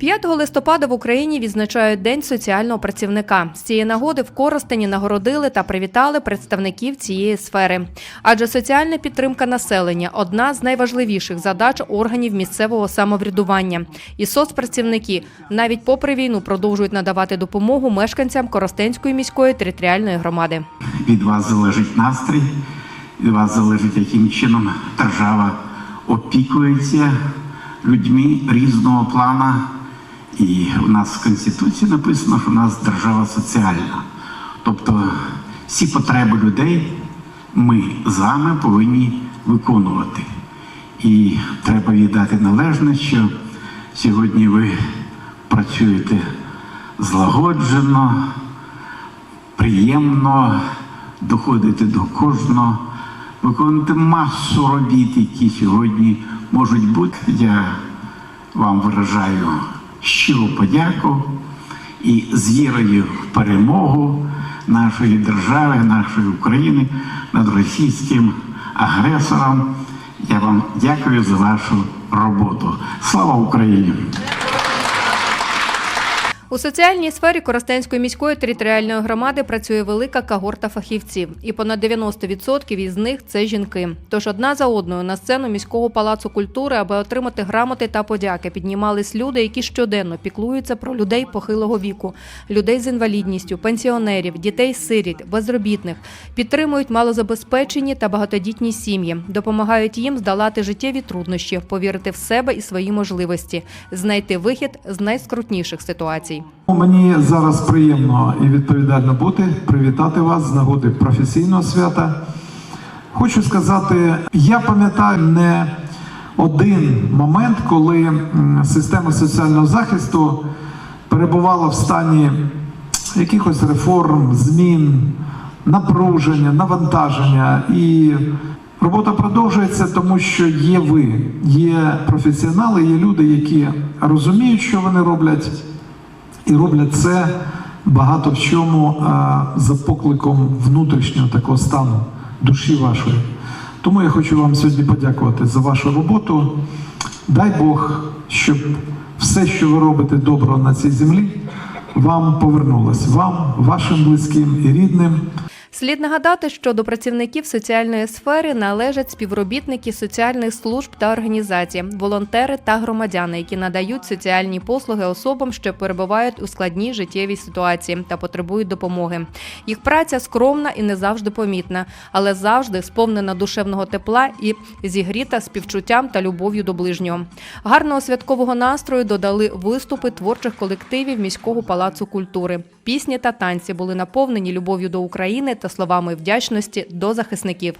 5 листопада в Україні відзначають День соціального працівника. З цієї нагоди в Коростені нагородили та привітали представників цієї сфери. Адже соціальна підтримка населення одна з найважливіших задач органів місцевого самоврядування. І соцпрацівники навіть попри війну продовжують надавати допомогу мешканцям Коростенської міської територіальної громади. від вас залежить настрій, від вас залежить, яким чином держава опікується людьми різного плана. І у нас в Конституції написано, що у нас держава соціальна. Тобто всі потреби людей ми з вами повинні виконувати. І треба віддати належне, що сьогодні ви працюєте злагоджено, приємно доходити до кожного, виконувати масу робіт, які сьогодні можуть бути. Я вам виражаю щиру подяку і з вірою в перемогу нашої держави, нашої України над російським агресором. Я вам дякую за вашу роботу. Слава Україні! У соціальній сфері Коростенської міської територіальної громади працює велика когорта фахівців, і понад 90% із них це жінки. Тож одна за одною на сцену міського палацу культури, аби отримати грамоти та подяки, піднімались люди, які щоденно піклуються про людей похилого віку, людей з інвалідністю, пенсіонерів, дітей сиріт, безробітних, підтримують малозабезпечені та багатодітні сім'ї, допомагають їм здолати життєві труднощі, повірити в себе і свої можливості, знайти вихід з найскрутніших ситуацій. Мені зараз приємно і відповідально бути, привітати вас з нагоди професійного свята. Хочу сказати, я пам'ятаю не один момент, коли система соціального захисту перебувала в стані якихось реформ, змін, напруження, навантаження. І робота продовжується, тому що є ви, є професіонали, є люди, які розуміють, що вони роблять. І роблять це багато в чому за покликом внутрішнього такого стану душі вашої. Тому я хочу вам сьогодні подякувати за вашу роботу. Дай Бог, щоб все, що ви робите доброго на цій землі, вам повернулось, вам, вашим близьким і рідним. Слід нагадати, що до працівників соціальної сфери належать співробітники соціальних служб та організацій, волонтери та громадяни, які надають соціальні послуги особам, що перебувають у складній життєвій ситуації та потребують допомоги. Їх праця скромна і не завжди помітна, але завжди сповнена душевного тепла і зігріта співчуттям та любов'ю до ближнього. Гарного святкового настрою додали виступи творчих колективів міського палацу культури. Пісні та танці були наповнені любов'ю до України та словами вдячності до захисників.